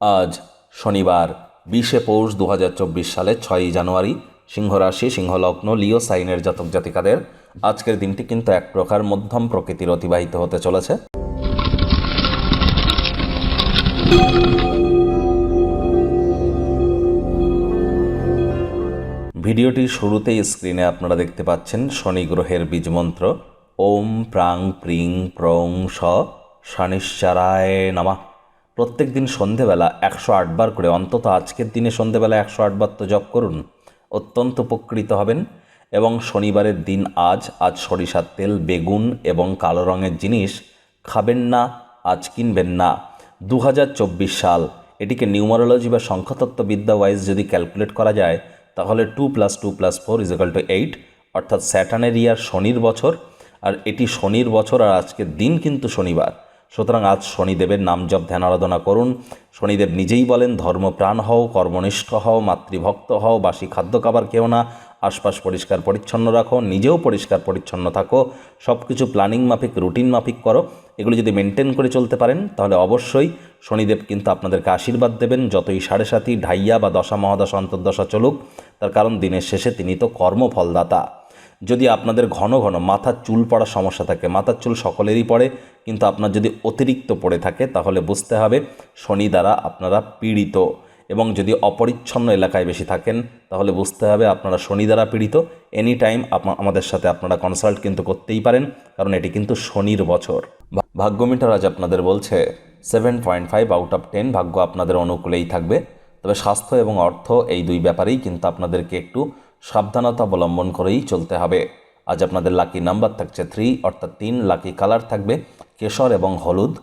আজ শনিবার, বিশে পৌষ দু হাজার চব্বিশ সালে ছয়ই জানুয়ারি সিংহ রাশি সিংহলগ্ন, লিও সাইনের জাতক জাতিকাদের আজকের দিনটি কিন্তু এক প্রকার মধ্যম প্রকৃতির অতিবাহিত হতে চলেছে। ভিডিওটির শুরুতেই স্ক্রিনে আপনারা দেখতে পাচ্ছেন শনি গ্রহের বীজমন্ত্র ওম প্রাং প্রিং প্রং স শনিশ্চারায় নামা। প্রত্যেক দিন সন্ধেবেলা একশো আটবার করে, অন্তত আজকের দিনে সন্ধেবেলা একশো আটবার তো জপ করুন, অত্যন্ত উপকৃত হবেন। এবং শনিবারের দিন আজ আজ সরিষার তেল, বেগুন এবং কালো রঙের জিনিস খাবেন না, আজ কিনবেন না। দু হাজার চব্বিশ সাল, এটিকে নিউমারোলজি বা সংখ্যাতত্ত্ববিদ্যা ওয়াইজ যদি ক্যালকুলেট করা যায়, তাহলে two plus two plus four is equal to eight, অর্থাৎ স্যাটানের ইয়ার শনির বছর, আর এটি শনির বছর আর আজকের দিন কিন্তু শনিবার। সুতরাং আজ শনিদেবের নাম জপ, ধ্যান, আরাধনা করুন। শনিদেব নিজেই বলেন, ধর্মপ্রাণ হও, কর্মনিষ্ঠ হও, মাতৃভক্ত হও, বাসি খাদ্য খাবার খেও না, আশপাশ পরিষ্কার পরিচ্ছন্ন রাখো, নিজেও পরিষ্কার পরিচ্ছন্ন থাকো সব কিছু প্ল্যানিং মাফিক, রুটিন মাফিক করো। এগুলো যদি মেনটেন করে চলতে পারেন, তাহলে অবশ্যই শনিদেব কিন্তু আপনাদেরকে আশীর্বাদ দেবেন, যতই সাড়ে সাথী ঢাইয়া বা দশা, মহাদশা, অন্তর্দশা চলুক। তার কারণ দিনের শেষে তিনি তো কর্মফলদাতা। যদি আপনাদের ঘন ঘন মাথার চুল পড়ার সমস্যা থাকে মাথার চুল সকলেরই পড়ে, কিন্তু আপনার যদি অতিরিক্ত পড়ে থাকে, তাহলে বুঝতে হবে শনি দ্বারা আপনারা পীড়িত। এবং যদি অপরিচ্ছন্ন এলাকায় বেশি থাকেন, তাহলে বুঝতে হবে আপনারা শনি দ্বারা পীড়িত। এনি টাইম আমাদের সাথে আপনারা কনসাল্ট কিন্তু করতেই পারেন, কারণ এটি কিন্তু শনির বছর। ভাগ্যমিটার আজ আপনাদের বলছে seven point five out of ten ভাগ্য আপনাদের অনুকূলেই থাকবে। তবে স্বাস্থ্য এবং অর্থ এই দুই ব্যাপারেই কিন্তু আপনাদেরকে একটু সাবধানতা অবলম্বন করেই চলতে হবে। আজ আপনাদের লাকি নাম্বার থাকছে থ্রি অর্থাৎ তিন লাকি কালার থাকবে কেশর এবং হলুদ।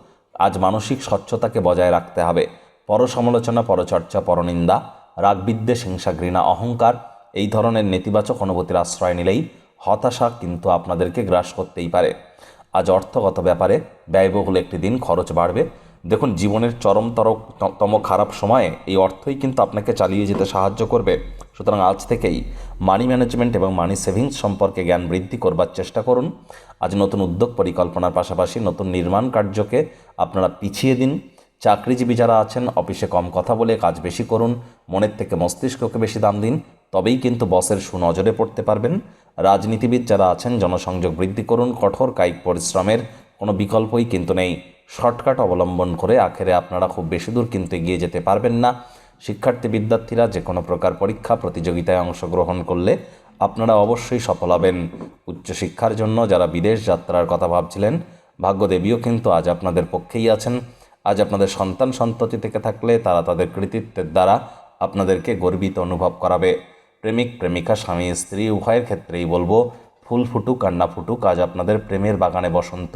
আজ মানসিক স্বচ্ছতাকে বজায় রাখতে হবে। পরসমালোচনা, পরচর্চা, পরনিন্দা রাগবিদ্বেষ হিংসা, ঘৃণা, অহংকার, এই ধরনের নেতিবাচক অনুভূতির আশ্রয় নিলেই হতাশা কিন্তু আপনাদেরকে গ্রাস করতেই পারে। আজ অর্থগত ব্যাপারে ব্যয়বহুল একটি দিন খরচ বাড়বে। দেখুন, জীবনের চরমতর তম খারাপ সময়ে এই অর্থই কিন্তু আপনাকে চালিয়ে যেতে সাহায্য করবে। সুতরাং আজ থেকেই মানি ম্যানেজমেন্ট এবং মানি সেভিংস সম্পর্কে জ্ঞান বৃদ্ধি করবার চেষ্টা করুন। আজ নতুন উদ্যোগ পরিকল্পনার পাশাপাশি নতুন নির্মাণ কার্যকে আপনারা পিছিয়ে দিন। চাকরিজীবী যারা আছেন, অফিসে কম কথা বলে কাজ বেশি করুন। মনের থেকে মস্তিষ্ককে বেশি দাম দিন। তবেই কিন্তু বসের সুনজরে পড়তে পারবেন। রাজনীতিবিদ যারা আছেন, জনসংযোগ বৃদ্ধি করুন। কঠোর কায়িক পরিশ্রমের কোনো বিকল্পই কিন্তু নেই। শর্টকাট অবলম্বন করে আখেরে আপনারা খুব বেশি দূর কিন্তু এগিয়ে যেতে পারবেন না। শিক্ষার্থী, বিদ্যার্থীরা যে কোনো প্রকার পরীক্ষা, প্রতিযোগিতায় অংশগ্রহণ করলে আপনারা অবশ্যই সফল হবেন। উচ্চশিক্ষার জন্য যারা বিদেশ যাত্রার কথা ভাবছিলেন, ভাগ্যদেবীও কিন্তু আজ আপনাদের পক্ষেই আছেন। আজ আপনাদের সন্তান সন্ততি থেকে থাকলে তারা তাদের কৃতিত্বের দ্বারা আপনাদেরকে গর্বিত অনুভব করাবে। প্রেমিক, প্রেমিকা, স্বামী, স্ত্রী, উভয়ের ক্ষেত্রেই বলব, ফুল ফুটুক আর না ফুটুক, আজ আপনাদের প্রেমের বাগানে বসন্ত।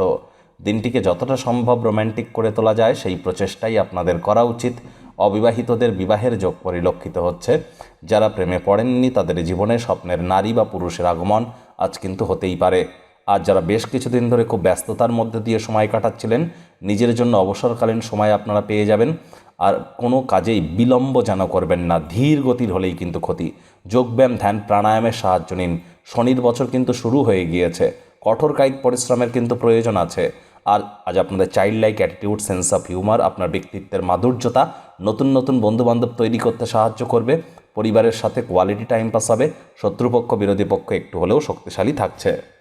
দিনটিকে যতটা সম্ভব রোম্যান্টিক করে তোলা যায়, সেই প্রচেষ্টাই আপনাদের করা উচিত। অবিবাহিতদের বিবাহের যোগ পরিলক্ষিত হচ্ছে। যারা প্রেমে পড়েননি, তাদের জীবনে স্বপ্নের নারী বা পুরুষের আগমন আজ কিন্তু হতেই পারে। আর যারা বেশ কিছুদিন ধরে খুব ব্যস্ততার মধ্যে দিয়ে সময় কাটাচ্ছিলেন, নিজের জন্য অবসরকালীন সময় আপনারা পেয়ে যাবেন। আর কোনো কাজেই বিলম্ব যেন করবেন না, ধীর গতির হলেই কিন্তু ক্ষতি। যোগব্যায়াম, ধ্যান, প্রাণায়ামের সাহায্য নিন। শনির বছর কিন্তু শুরু হয়ে গিয়েছে। কঠোর কায়িক পরিশ্রমের কিন্তু প্রয়োজন আছে। আর আজ আপনাদের child like attitude sense of humour আপনার ব্যক্তিত্বের মাধুর্যতা নতুন নতুন বন্ধুবান্ধব তৈরি করতে সাহায্য করবে। পরিবারের সাথে কোয়ালিটি টাইম পাস হবে। শত্রুপক্ষ, বিরোধী পক্ষ একটু হলেও শক্তিশালী থাকছে।